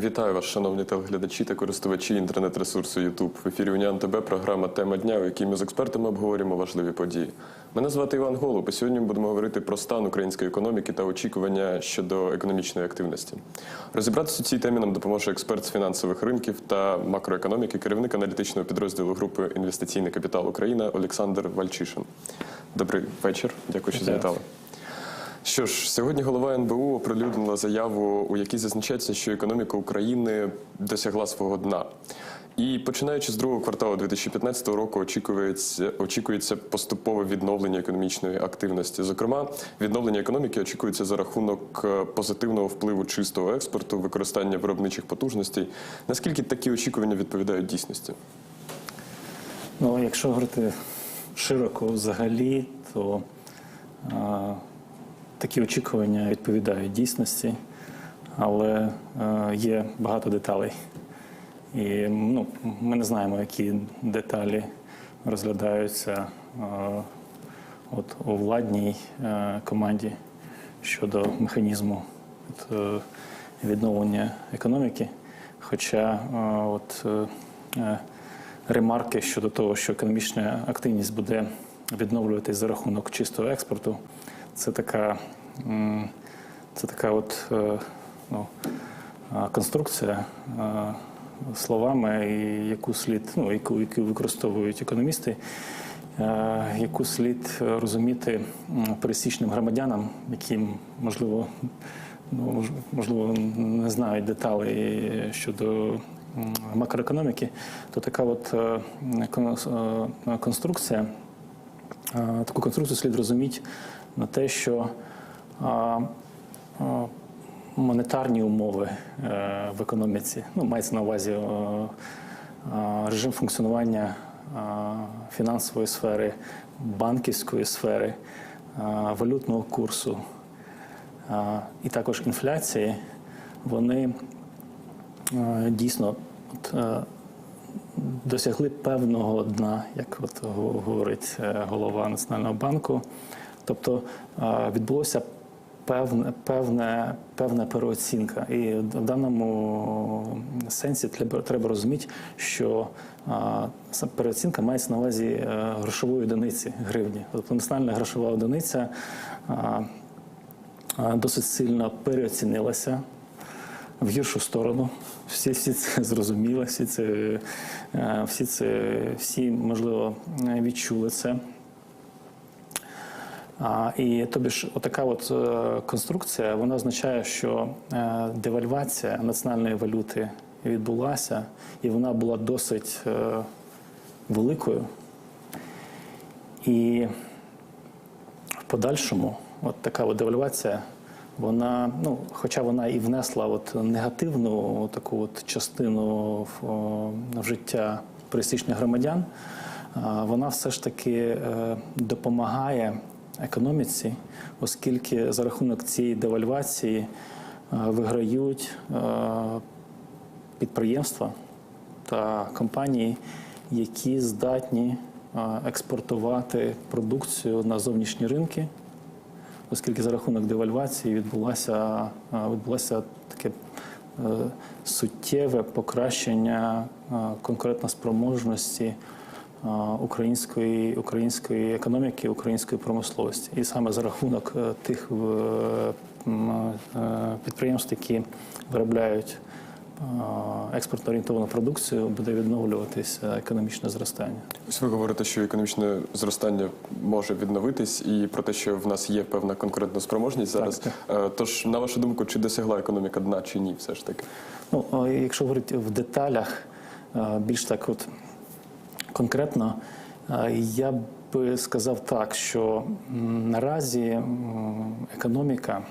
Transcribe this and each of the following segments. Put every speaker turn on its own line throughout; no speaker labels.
Вітаю вас, шановні телеглядачі та користувачі інтернет-ресурсу YouTube. В ефірі Уніан ТБ програма Тема дня, у якій ми з експертами обговорюємо важливі події. Мене звати Іван Голуб, і сьогодні ми будемо говорити про стан української економіки та очікування щодо економічної активності. Розібратися у цій темі нам допоможе експерт з фінансових ринків та макроекономіки, керівник аналітичного підрозділу групи Інвестиційний капітал Україна Олександр Вальчишин. Добрий вечір. Дякую, що завітали. Що ж, сьогодні голова НБУ оприлюднила заяву, у якій зазначається, що економіка України досягла свого дна. І починаючи з другого кварталу 2015 року, очікується, очікується поступове відновлення економічної активності. Зокрема, відновлення економіки очікується за рахунок е, позитивного впливу чистого експорту, використання виробничих потужностей. Наскільки такі очікування відповідають дійсності?
Ну, якщо говорити широко взагалі, то а, такі очікування відповідають дійсності, але є багато деталей. І ну, ми не знаємо, які деталі розглядаються от, у владній е, команді щодо механізму от, е, відновлення економіки. Хоча е, от, е, е, ремарки щодо того, що економічна активність буде відновлюватись за рахунок чистого експорту, це така, це така от, е, ну, конструкція е, словами, яку слід, ну, яку, яку використовують економісти, е, яку слід розуміти пересічним громадянам, яким можливо, ну, можливо, не знають деталей щодо макроекономіки, то така от конструкція, таку конструкцію слід розуміти на те, що монетарні умови е, в економіці, ну, мається на увазі режим функціонування фінансової сфери, банківської сфери, валютного курсу і також інфляції, вони е, дійсно е, досягли певного дна, як от говорить голова Національного банку. Тобто відбулося певне, певне, певна переоцінка. І в даному сенсі треба, розуміти, що переоцінка мається на увазі е, грошової одиниці гривні. Тобто національна грошова одиниця досить сильно переоцінилася в гіршу сторону. Всі, всі це зрозуміли, всі це, е, всі це, всі, можливо, відчули це. І тобі ж отака от е, конструкція вона означає, що е, девальвація національної валюти відбулася, і вона була досить е, великою. І в подальшому, от така от девальвація, вона, ну, хоча вона і внесла от негативну таку от частину в, в життя пересічних громадян, вона все ж таки допомагає економіці, оскільки за рахунок цієї девальвації е, виграють е, підприємства та компанії, які здатні е, експортувати продукцію на зовнішні ринки, оскільки за рахунок девальвації відбулося, відбулося таке суттєве покращення конкурентоспроможності е, української, української економіки, української промисловості. І саме за рахунок е, тих е, підприємств, які виробляють експортно орієнтовану продукцію, буде відновлюватися економічне зростання.
Ось ви говорите, що економічне зростання може відновитись, і про те, що в нас є певна конкурентна спроможність зараз.
Так,
Е, Тож, на вашу думку, чи досягла економіка дна, чи ні, все ж таки?
Ну, якщо говорити в деталях, більш так от конкретно, е, я би сказав так, що наразі економіка,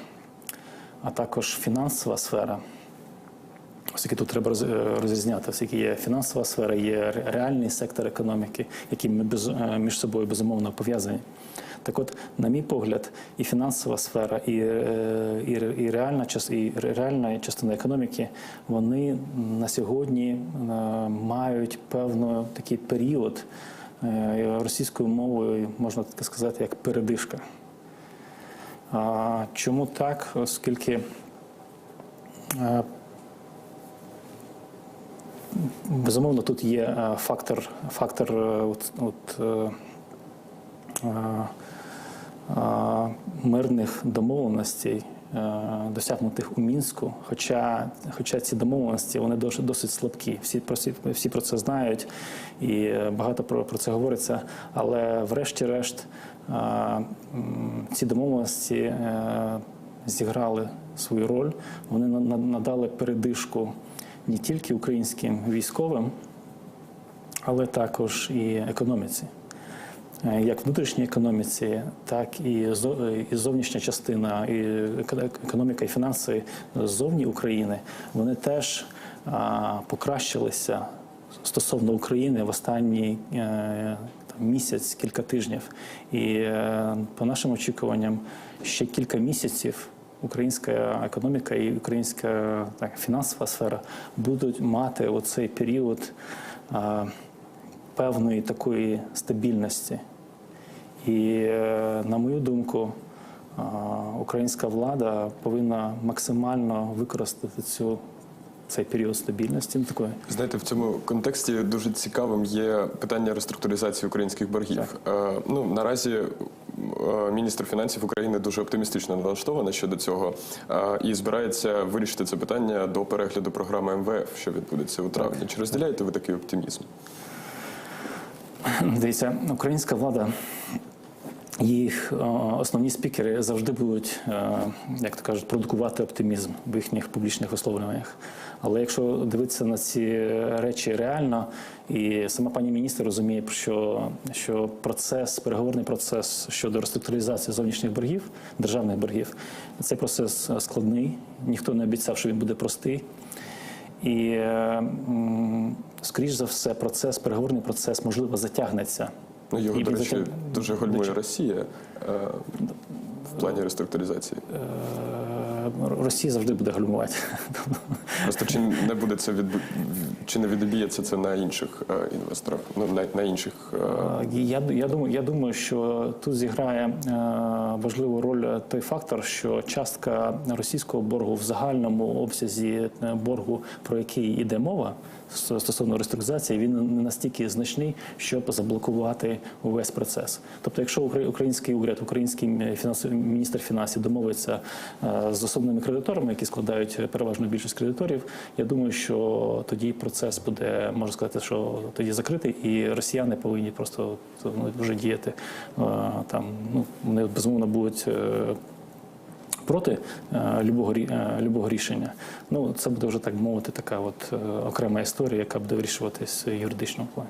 а також фінансова сфера, оскільки тут треба е, розрізняти, оскільки є фінансова сфера, є реальний сектор економіки, які е, між собою безумовно пов'язані. Так от, на мій погляд, і фінансова сфера, і, е, і, і, реальна, і реальна частина економіки, вони на сьогодні е, мають певний такий період е, російською мовою, можна так сказати, як передишка. Чому так? Оскільки Безумовно, тут є фактор, фактор от, от, мирних домовленостей, е, досягнутих у Мінську. Хоча, хоча ці домовленості вони досить, слабкі. Всі про, всі, про це знають і багато про, про це говориться. Але врешті-решт ці домовленості е, зіграли свою роль. Вони на- на- надали передишку не тільки українським військовим, але також і економіці. Е, Як внутрішній економіці, так і зо- зовнішня частина, і еко- економіка і фінанси ззовні України, вони теж покращилися стосовно України в останній е, там, місяць, кілька тижнів. І е, по нашим очікуванням, ще кілька місяців українська економіка і українська так, фінансова сфера будуть мати оцей період певної такої стабільності. І, е, на мою думку, українська влада повинна максимально використати цю, цей період стабільності. Ну, такої
Знаєте, в цьому контексті дуже цікавим є питання реструктуризації українських боргів. Е, ну наразі е, міністр фінансів України дуже оптимістично налаштована щодо цього е, і збирається вирішити це питання до перегляду програми МВФ, що відбудеться у травні. Чи розділяєте ви такий оптимізм?
Дивіться, українська влада, їх е, основні спікери завжди будуть, е, як то кажуть, продукувати оптимізм в їхніх публічних висловлюваннях. Але якщо дивитися на ці речі реально, і сама пані міністр розуміє, що, що процес, переговорний процес щодо реструктуризації зовнішніх боргів, державних боргів, цей процес складний. Ніхто не обіцяв, що він буде простий. І, е, скоріш за все, процес, переговорний процес, можливо, затягнеться.
Ну його
І
до речі
затяг-
дуже гальмує? Росія е, в плані реструктуризації.
Е, Росія завжди буде гальмувати.
Просто чи не буде це від чи не відб'ється це на інших е, інвесторах? Ну на, на інших е,
Е, Я, я, думаю, я думаю, що тут зіграє важливу роль той фактор, що частка російського боргу в загальному обсязі боргу, про який йде мова стосовно реструктуризації, він не настільки значний, щоб заблокувати увесь процес. Тобто, якщо укра- український уряд, український міністр фінансів домовиться е, з особними кредиторами, які складають переважну більшість кредиторів, я думаю, що тоді процес буде, можна сказати, що тоді закритий, і росіяни повинні просто ну, вже діяти е, там. Ну вони безумовно будуть. Проти е, любого е, любого рішення, ну це буде вже так мовити, така от е, окрема історія, яка буде вирішуватись в юридичному плані.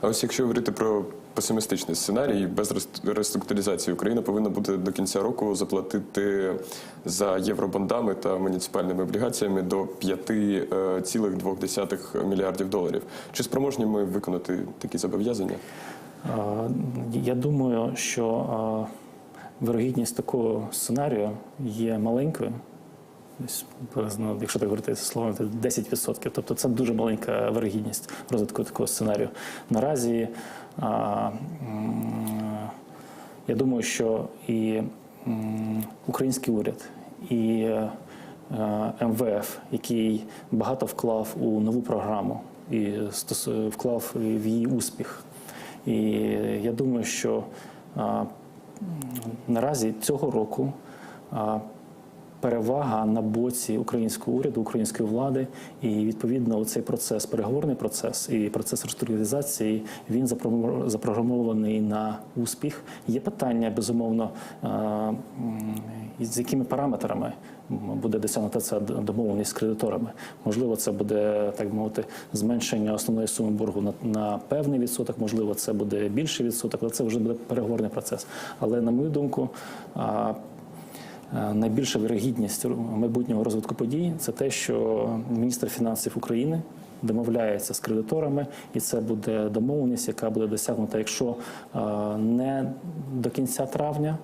А ось якщо говорити про песимістичний сценарій, без реструктуризації Україна повинна буде до кінця року заплатити за євробондами та муніципальними облігаціями до 5,2 мільярдів доларів. Чи спроможні ми виконати такі зобов'язання?
Я думаю, що вирогідність такого сценарію є маленькою. Якщо так говорити словом, то 10%. Тобто це дуже маленька вирогідність розвитку такого сценарію. Наразі я думаю, що і український уряд, і е, МВФ, який багато вклав у нову програму і вклав в її успіх. І я думаю, що наразі цього року перевага на боці українського уряду, української влади, і відповідно цей процес, переговорний процес і процес реструктуризації, він запро- запрограмований на успіх. Є питання, безумовно, і з якими параметрами буде досягнута ця домовленість з кредиторами. Можливо, це буде так мовити зменшення основної суми боргу на, на певний відсоток, можливо, це буде більший відсоток, але це вже буде переговорний процес. Але на мою думку. Е, Найбільша вірогідність майбутнього розвитку подій це те, що міністр фінансів України домовляється з кредиторами, і це буде домовленість, яка буде досягнута, якщо е, не до кінця травня,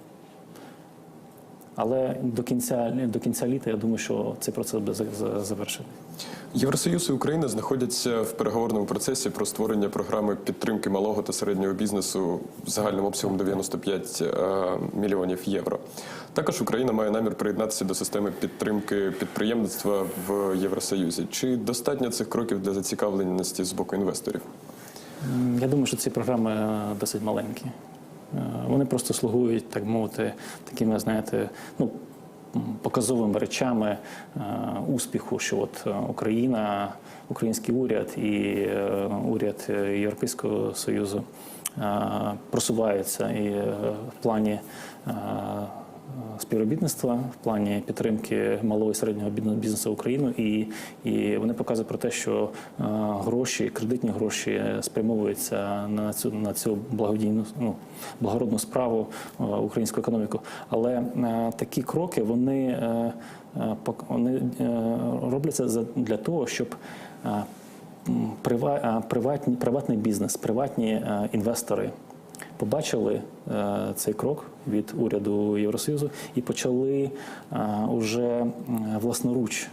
Але до кінця до кінця літа я думаю, що цей процес буде за- за- завершений.
Євросоюз і Україна знаходяться в переговорному процесі про створення програми підтримки малого та середнього бізнесу загальним обсягом 95 е, мільйонів євро. Також Україна має намір приєднатися до системи підтримки підприємництва в Євросоюзі. Чи достатньо цих кроків для зацікавленості з боку інвесторів?
Я думаю, що ці програми е, досить маленькі. Е, Вони просто слугують, так мовити, такими, знаєте, ну. Показовими речами е, успіху, що от е, Україна, український уряд і уряд Європейського Союзу просуваються і в плані співробітництва в плані підтримки малого і середнього бізнесу України, і, і вони показують про те, що е, гроші, кредитні гроші спрямовуються на цю на цю благодійну ну, благородну справу е, українську економіку. Але е, такі кроки вони, е, е, вони е, робляться для того, щоб е, м, прива- е, приватні, приватний бізнес, приватні е, інвестори побачили е, цей крок від уряду Євросоюзу і почали е, уже власноруч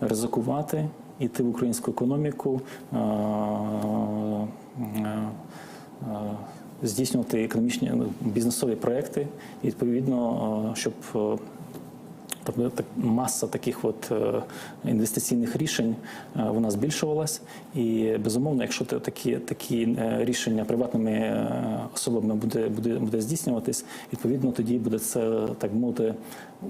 ризикувати, йти в українську економіку, е, е, е, здійснювати економічні ну, бізнесові проекти, і відповідно, е, щоб е, маса таких от е, інвестиційних рішень е, вона збільшувалась, і безумовно, якщо такі, такі е, рішення приватними особами буде, буде, буде здійснюватись, відповідно тоді буде це так мовити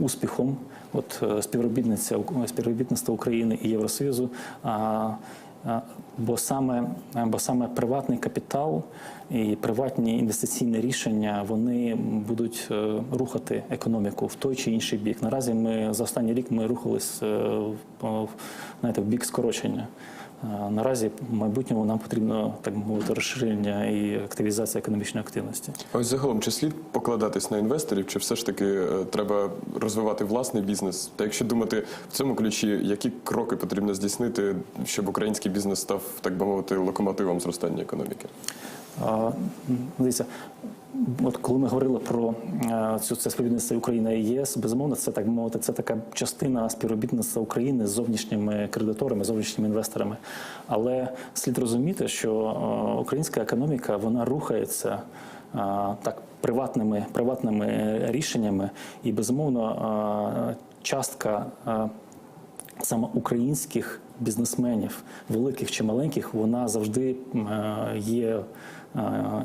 успіхом. От співробітниця співробітництва України і Євросоюзу. А, Бо саме, бо саме приватний капітал і приватні інвестиційні рішення вони будуть е, рухати економіку в той чи інший бік. Наразі ми за останній рік ми рухались е, знаєте, в бік скорочення. Наразі в майбутньому нам потрібно так мовити розширення і активізація економічної активності.
Ось загалом, чи слід покладатись на інвесторів, чи все ж таки е, треба розвивати власний бізнес? Та якщо думати в цьому ключі, які кроки потрібно здійснити, щоб український бізнес став, так би мовити, локомотивом зростання економіки?
Дивіться, от коли ми говорили про е, цю це співробітництво України і ЄС, безумовно, це так мовити, це така частина співробітництва України з зовнішніми кредиторами, зовнішніми інвесторами. Але слід розуміти, що е, українська економіка вона рухається е, так приватними, приватними рішеннями, і безумовно частка. саме українських бізнесменів, великих чи маленьких, вона завжди є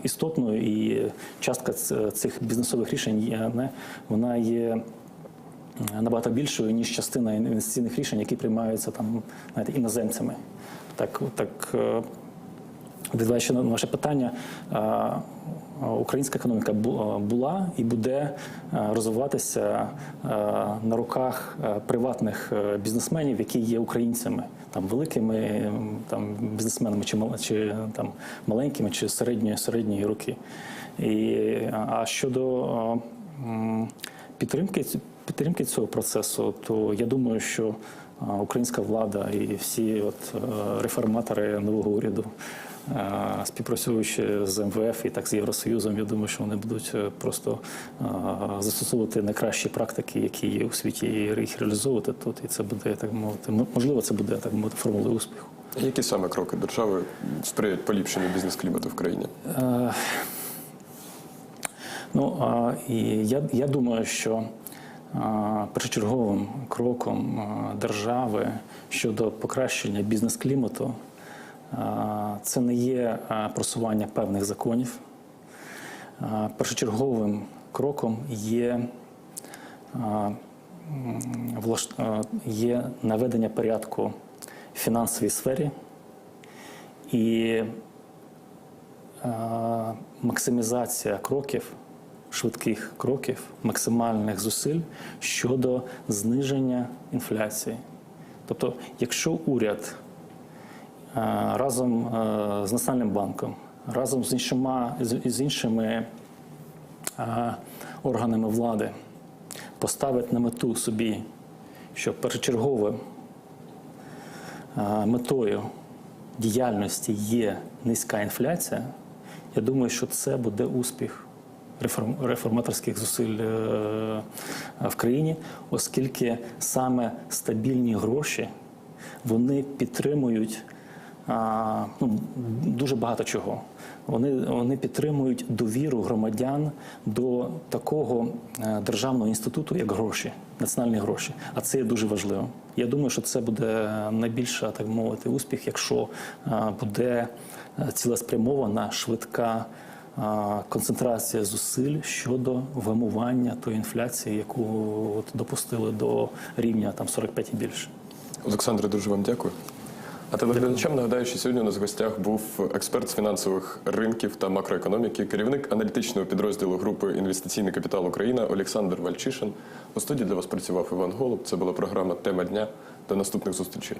істотною, і частка цих бізнесових рішень вона є. е, Набагато більшою ніж частина інвестиційних рішень, які приймаються там знаєте, іноземцями. Так, так е, відповідаючи на ваше питання, е, е, українська економіка е, була і буде е, розвиватися е, на руках е, приватних е, бізнесменів, які є українцями, там великими там бізнесменами, чи чи е, там маленькими, чи середньої середньої руки. І, а щодо е, підтримки підтримки цього процесу, то я думаю, що українська влада і всі от е, реформатори нового уряду, е, співпрацюючи з МВФ і так з Євросоюзом, я думаю, що вони будуть е, просто застосовувати найкращі практики, які є у світі, і їх реалізовувати тут. І це буде так мовити. Можливо, це буде так мовити формулою успіху.
Які саме кроки держави сприяють поліпшенню бізнес-клімату в країні?
Е, Ну і я, я думаю, що першочерговим кроком держави щодо покращення бізнес-клімату це не є просування певних законів. Першочерговим кроком є, є наведення порядку в фінансовій сфері і максимізація кроків, швидких кроків, максимальних зусиль щодо зниження інфляції. Тобто, якщо уряд разом е, з Національним банком, разом з іншими, з- іншими е, органами влади поставить на мету собі, що першочерговим е, метою діяльності є низька інфляція, я думаю, що це буде успіх реформ, реформаторських зусиль е, в країні, оскільки саме стабільні гроші вони підтримують ну, дуже багато чого. Вони, вони підтримують довіру громадян до такого е, державного інституту, як гроші, національні гроші. А це є дуже важливо. Я думаю, що це буде найбільша, так мовити, успіх, якщо е, буде е, цілеспрямована, швидка концентрація зусиль щодо вимування тої інфляції, яку от допустили до рівня там 45 і більше.
Олександре, дуже вам дякую. А телеглядачам нагадаю, що сьогодні у нас в гостях був експерт з фінансових ринків та макроекономіки, керівник аналітичного підрозділу групи Інвестиційний капітал Україна Олександр Вальчишин. У студії для вас працював Іван Голуб. Це була програма Тема дня. До наступних зустрічей.